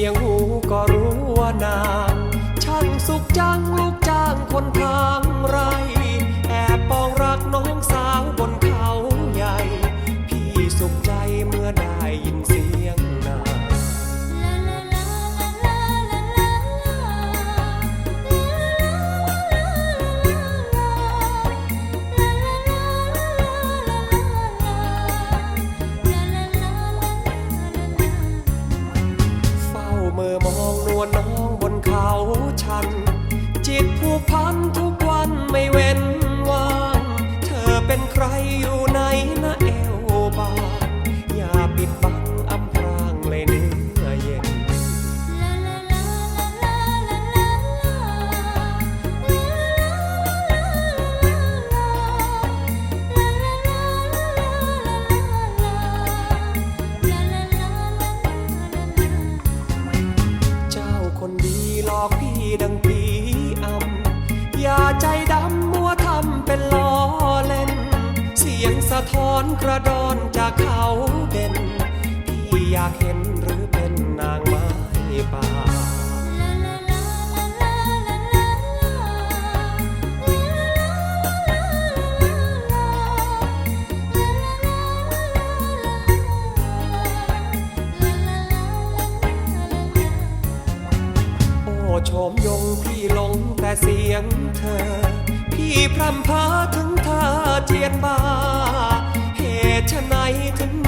เนียงเอียงหูก็รู้ว่านางช่างสุขจังลูกจ้างคนทางไร แอบปองรักน้องสาวบนเขาใหญ่ พี่สุขใจ ฉัน จิตผูกพันทุกวันไม่เว้นว่างเธอเป็นใครอยู่ คนดีหลอกพี่ดังผีอำอย่าใจดำมัวทำเป็นล้อเล่น เสียงสะท้อนกระดอนจากเขาเด่นพี่อยากเห็นหรือเป็นนางไม้ป่า โฉมยงพี่หลงแต่เสียงเธอ พี่พรำพาถึงเธอเจียนบาเหตุไฉนถึง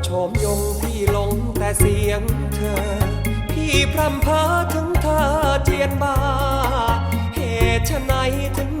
โอ้โฉมยงพี่หลงแต่เสียงเธอ พี่พรำเพอถึงเธอเจียนบา เหตุไฉนถึง